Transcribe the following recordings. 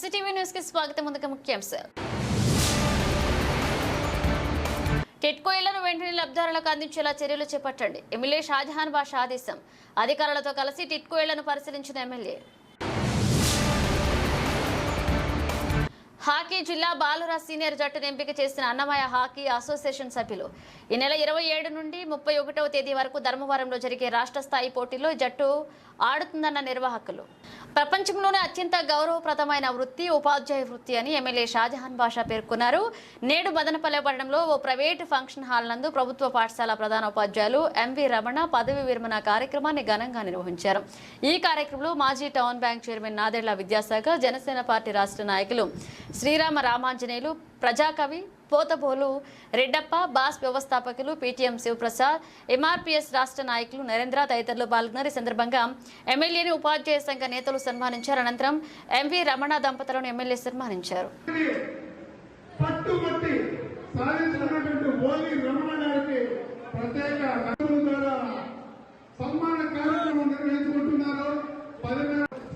MCTV న్యూస్కి స్వాగతం. ముందుగా ముఖ్యాంశాలు టిట్కో ఇళ్ళను వెంటనే లబ్ధారులకు అందించేలా చర్యలు చేపట్టండి. ఎమ్మెల్యే షాజహాన్ బాషా ఆదేశం. అధికారులతో కలిసి టిట్కో ఇళ్ళను పరిశీలించిన ఎమ్మెల్యే. హాకీ జిల్లా బాలుర సీనియర్ జట్టును ఎంపిక చేసిన అన్నమయ్య హాకీ అసోసియేషన్ సభ్యులు. ఈ నెల ఇరవై ఏడు నుండి ముప్పై ఒకటవ తేదీ వరకు ధర్మవరంలో జరిగే రాష్ట్ర స్థాయి పోటీలో జట్టు ఆడుతుందన్న నిర్వాహకులు. ప్రపంచంలోనే అత్యంత గౌరవప్రదమైన వృత్తి ఉపాధ్యాయ వృత్తి అని ఎమ్మెల్యే షాజహాన్ బాషా పేర్కొన్నారు. నేడు మదనపల్లె పట్టణంలో ఓ ప్రైవేటు ఫంక్షన్ హాల్ నందు ప్రభుత్వ పాఠశాల ప్రధాన ఉపాధ్యాయులు ఎంవి రమణ పదవి విరమణ కార్యక్రమాన్ని ఘనంగా నిర్వహించారు. ఈ కార్యక్రమంలో మాజీ town bank chairman Nadella Vidyasagar Janasena party రాష్ట్ర నాయకులు శ్రీరామ రామాంజనేయులు ప్రజాకవి పోతబోలు రెడ్డప్ప బాస్ వ్యవస్థాపకులు పీటీఎం శివప్రసాద్ ఎంఆర్పీఎస్ రాష్ట్ర నాయకులు నరేంద్ర తదితరులు పాల్గొన్నారు. ఈ సందర్భంగా ఎమ్మెల్యేని ఉపాధ్యాయ సంఘ నేతలు సన్మానించారు. అనంతరం ఎంవి రమణ దంపతులను ఎమ్మెల్యే సన్మానించారు. పట్టుబట్టి సాధించినటువంటి ఓలి రమణ గారికి ప్రత్యేక సన్మాన కార్యక్రమం నిర్వహించుకుంటున్నారు.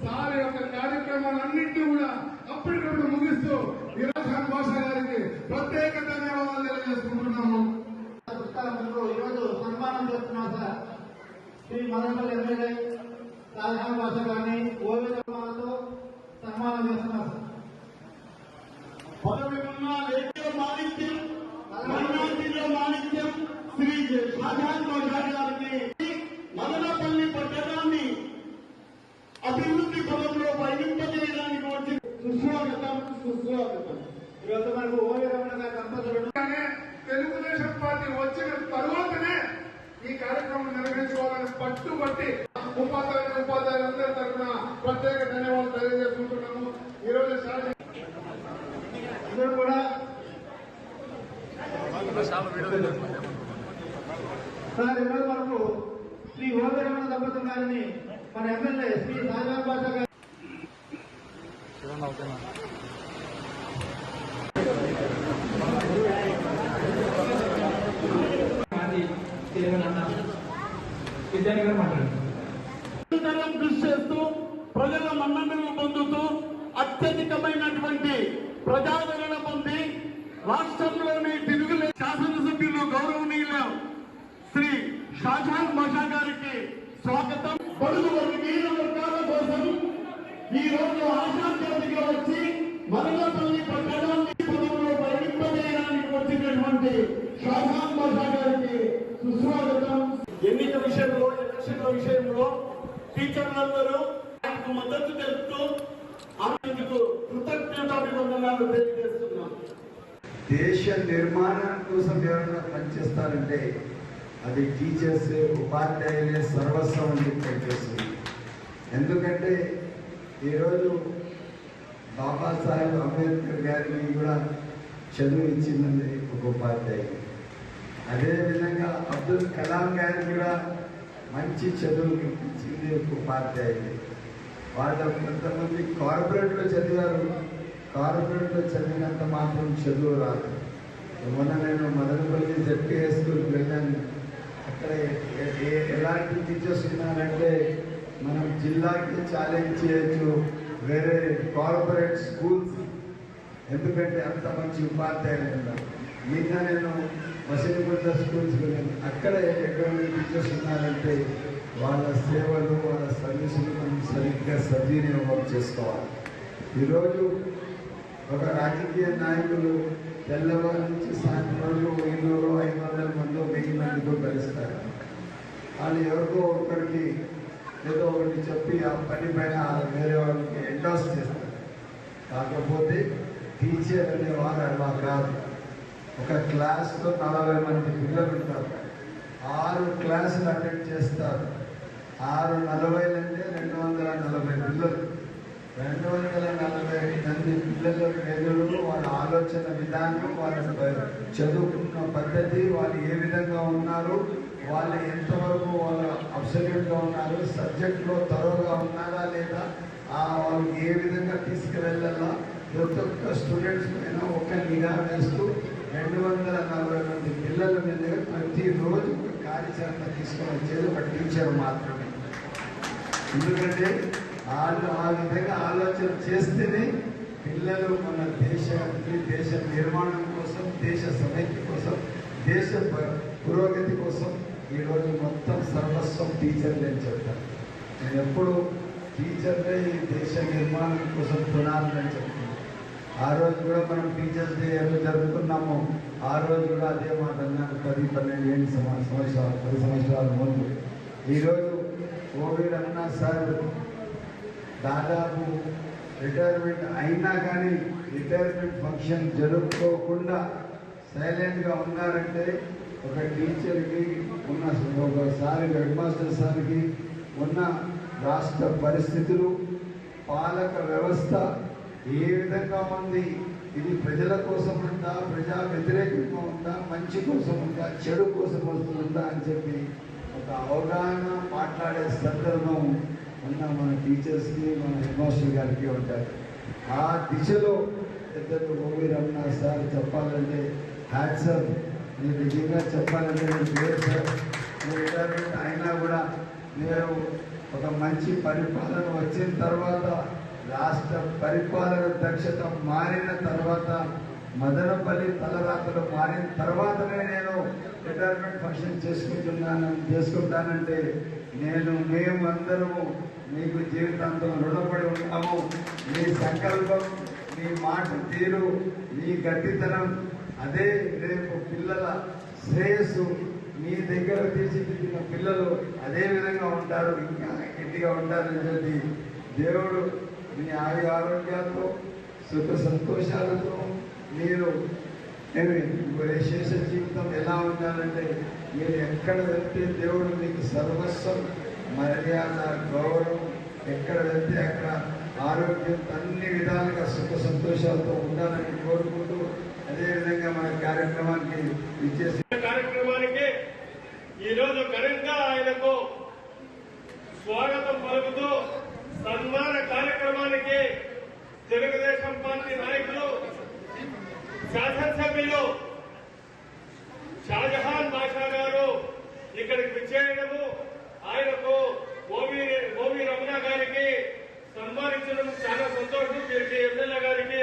సార్ యొక్క కార్యక్రమాలన్నింటినీ కూడా అప్పటికప్పుడు ముగిస్తూ ఇరాఖాన్ భాష గారికి ప్రత్యేక ధన్యవాదాలు తెలియజేసుకుంటున్నాము. ఈరోజు సన్మానం చేస్తున్నా సార్ శ్రీ మదనపల్లి ఎమ్మెల్యే రాజధాని భాష గారిని ఓవి సన్మానం చేస్తున్నాం సార్ పదవి ఉన్న లేఖల మాణిక్యం మన్నాటిలో మాణిక్యం శ్రీ షాజహాన్ భాష గారికి మదనపల్లి పట్టణాన్ని అభివృద్ధి పదంలో పయనింపజేయడానికి వచ్చి సుస్వాగతం సుస్వాగతం ఈరోజు మనకు ఓవి రమణ గారి దంపతులు తెలుగుదేశం పార్టీ వచ్చిన తరువాతనే ఈ కార్యక్రమం నిర్వహించుకోవాలని పట్టుబట్టి ఉపాధ్యాయులు ఉపాధ్యాయులందరి తరఫున ప్రత్యేక ధన్యవాదాలు తెలియజేసుకుంటున్నాము ఈ రోజు అందరూ కూడా సార్ ఈరోజు మనకు శ్రీ ఓవి రమణ దంపతుల గారిని మన ఎమ్మెల్యే శ్రీ రాజధాని భాష గారి కృషి చేస్తూ ప్రజల మన్ననలు పొందుతూ అత్యధికమైనటువంటి ప్రజాదరణ పొంది రాష్ట్రంలోని తిరుగులే శాసనసభ్యులు గౌరవనీయులు శ్రీ షాజహాన్ బాషా గారికి స్వాగతం. పొడుగు వర్గీయ వర్గాల కోసం ఈ రోజు ఆశాజ్యోతిగా వచ్చి మదనపల్లి పట్టణాన్ని పదంలో పరిమింపజేయడానికి వచ్చినటువంటి షాజహాన్ బాషా గారికి ఎన్నిక విషయంలో ఎలక్షన్ల విషయంలో టీచర్లందరూ ఆయనకు మద్దతు తెలుపుతూ ఆయనకు కృతజ్ఞతాభివందనాలు తెలియజేస్తున్నాం. దేశ నిర్మాణం కోసం ఎవరైనా పనిచేస్తారంటే అది టీచర్స్ ఉపాధ్యాయులే సర్వస్వం అని పనిచేస్తుంది. ఎందుకంటే ఈరోజు బాబాసాహెబ్ అంబేద్కర్ గారిని కూడా చదువు ఇచ్చిందండి ఒక ఉపాధ్యాయుడు. అదేవిధంగా అబ్దుల్ కలాం గారికి కూడా మంచి చదువు ఇచ్చింది ఉపాధ్యాయులు వాళ్ళు కొంతమంది కార్పొరేట్లో చదివారు. కార్పొరేట్లో చదివినంత మాత్రం చదువు రాదు. మొన్న నేను మదనపల్లి జెడ్పీ స్కూల్కి వెళ్ళాను. అక్కడ ఎలాంటి టీచర్స్ ఉన్నారంటే మనం జిల్లాకి ఛాలెంజ్ చేయొచ్చు. వేరే కార్పొరేట్ స్కూల్స్ ఎందుకంటే అంత మంచి ఉపాధ్యాయులు ఉన్నారు. నిన్న నేను మసీదుగుడ్డ స్కూల్స్ వెళ్ళాను అక్కడ ఎటువంటి టీచర్స్ ఉన్నారంటే వాళ్ళ సేవలు వాళ్ళ సర్వీసులు మనం సరిగ్గా సద్వినియోగం చేసుకోవాలి. ఈరోజు ఒక రాజకీయ నాయకులు తెల్లవారి నుంచి సాయంత్రం వరకు ఐనూరు ఐదు వందల మంది వెయ్యి మందితో కలుస్తారు. వాళ్ళు ఎవరికో ఒకరికి ఏదో ఒకటి చెప్పి ఆ పని పైన వేరే వాళ్ళకి ఎండాస్ చేస్తారు. కాకపోతే టీచర్ అనేవారు అలా కాదు. ఒక క్లాస్లో నలభై మంది పిల్లలు ఉంటారు ఆరు క్లాసులు అటెండ్ చేస్తారు. ఆరు నలభై అంటే రెండు వందల నలభై పిల్లలు. రెండు వందల నలభై మంది పిల్లల మెదడు వాళ్ళ ఆలోచన విధానం వాళ్ళ చదువుకున్న పద్ధతి వాళ్ళు ఏ విధంగా ఉన్నారు వాళ్ళు ఎంతవరకు వాళ్ళు అబ్సల్యూట్గా ఉన్నారు సబ్జెక్ట్లో తరోగా ఉన్నారా లేదా ఆ వాళ్ళు ఏ విధంగా తీసుకువెళ్ళాలా ప్రతి ఒక్క స్టూడెంట్స్ పైన ఒక నిఘా వేస్తూ రెండు వందల నలభై మంది పిల్లల మీద ప్రతిరోజు ఒక కార్యాచరణ తీసుకొని వచ్చేది ఒక టీచర్ మాత్రమే. ఎందుకంటే వాళ్ళు ఆ విధంగా ఆలోచన చేస్తేనే పిల్లలు మన దేశానికి దేశ నిర్మాణం కోసం దేశ సమైక్య కోసం దేశ పురోగతి కోసం ఈరోజు మొత్తం సర్వస్వం టీచర్లే అని చెప్తాను నేను ఎప్పుడు టీచర్లే ఈ దేశ నిర్మాణం కోసం పునాదులని చెప్తాను. ఆ రోజు కూడా మనం టీచర్స్ డే ఏదో జరుపుకున్నాము. ఆ రోజు కూడా అదే మాట అన్నాను పది పన్నెండు ఏడు సంవత్సరాలు పది సంవత్సరాల ముందు. ఈరోజు కోవిడ్ అన్నా సార్ దాదాపు రిటైర్మెంట్ అయినా కానీ రిటైర్మెంట్ ఫంక్షన్ జరుపుకోకుండా సైలెంట్గా ఉన్నారంటే ఒక టీచర్కి ఉన్న ఒకసారి హెడ్ మాస్టర్ సార్కి ఉన్న రాష్ట్ర పరిస్థితులు పాలక వ్యవస్థ ఏ విధంగా ఉంది? ఇది ప్రజల కోసం ఉందా? ప్రజా వ్యతిరేకంగా ఉందా? మంచి కోసం ఉందా? చెడు కోసం వస్తుందా అని చెప్పి ఒక అవగాహన మాట్లాడే సందర్భం ఉన్న మన టీచర్స్కి మన హెడ్మాస్టర్ గారికి ఉంటారు ఆ దిశలో ఇద్దరు ఓవి రమణ సార్ చెప్పాలంటే హ్యాట్సప్ నేను నిజంగా చెప్పాలంటే నేను లేదు సార్. మీరు అయినా కూడా మీరు ఒక మంచి పరిపాలన వచ్చిన తర్వాత రాష్ట్ర పరిపాలన దక్షత మారిన తర్వాత మదనపల్లి తలరాతలు మారిన తర్వాతనే నేను రిటైర్మెంట్ ఫంక్షన్ చేసుకుంటున్నాను చేసుకుంటానంటే నేను మేము అందరము మీకు జీవితాంతం రుణపడి ఉంటాము మీ సంకల్పం మీ మాట తీరు మీ గట్టితనం అదే రేపు పిల్లల శ్రేయస్సు మీ దగ్గర తీర్చిదిద్దిన పిల్లలు అదే విధంగా ఉంటారు ఇంకా గట్టిగా ఉంటారని చెప్పి దేవుడు మీ ఆయు ఆరోగ్యాలతో సుఖ సంతోషాలతో మీరు ఏమి శేష జీవితం ఎలా ఉండాలంటే మీరు ఎక్కడ వెళ్తే దేవుడు మీకు సర్వస్వం మర్యాద గౌరవం ఎక్కడ వెళ్తే అక్కడ ఆరోగ్యం అన్ని విధాలుగా సుఖ సంతోషాలతో ఉండాలని కోరుకుంటూ అదేవిధంగా మన కార్యక్రమానికి ఇచ్చేసి కార్యక్రమానికి ఈరోజు ఘనంగా ఆయనకు స్వాగతం పలుకుతూ సన్మాన కార్యక్రమానికి తెలుగుదేశం పార్టీ నాయకులు శాసనసభ్యులు షాజహాన్ బాషా గారు ఇక్కడికి విచ్చేయడము ఆయనకు ఓవి ఓవి రమణ గారికి సన్మానించడం చాలా సంతోషం వీరికి ఎమ్మెల్యే గారికి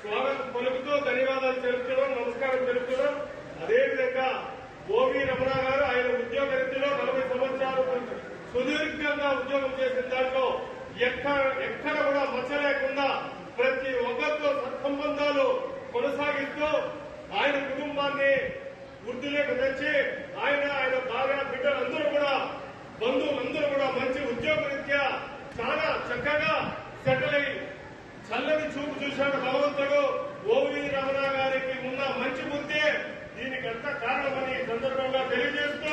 స్వాగతం పలుకుతూ ధన్యవాదాలు తెలుపుతున్నాం నమస్కారం తెలుపుతున్నాం అదేవిధంగా ఓవి రమణ గారు ఆయన ఉద్యోగ రీతిలో నలభై సంవత్సరాలు సుదీర్ఘంగా ఉద్యోగం చేసిన దాంట్లో ఎక్కడ ఎక్కడ కూడా మచ్చ లేకుండా ప్రతి ఒక్కరితో సత్సంబంధాలు కొనసాగిస్తూ ఆయన కుటుంబాన్ని వృద్ధిలోకి తెచ్చి ఆయన ఆయన భార్య బిడ్డలందరూ కూడా బంధువులందరూ కూడా మంచి ఉద్యోగరీత్యా చాలా చక్కగా సెటిల్ అయి చల్లని చూపు చూశాడు భగవంతుడు. ఓవి రమణ గారికి ఉన్న మంచి బుద్ధి దీనికంతా కారణమని సందర్భంగా తెలియజేస్తూ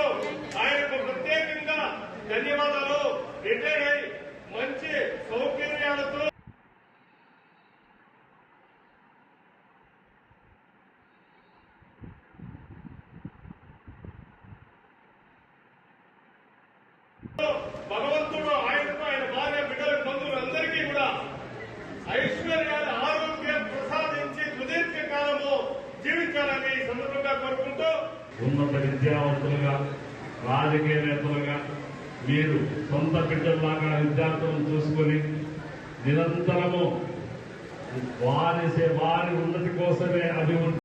ఆయనకు ప్రత్యేకంగా ధన్యవాదాలు. రిటైర్ అయి మంచి సౌకర్యాలతో భగవంతుడు ఆయనకు ఆయన భార్య బిడ్డల బంధువులందరికీ కూడా ఐశ్వర్యాన్ని ఆరోగ్యం ప్రసాదించి సుదీర్ఘ కాలము జీవించాలని సందర్భంగా కోరుకుంటూ ఉన్నత విద్యావంతులుగా రాజకీయ నేతలుగా మీరు సొంత బిడ్డల్లాగా విద్యార్థులను చూసుకొని నిరంతరము వారి వారి ఉన్నతి కోసమే అభివృద్ధి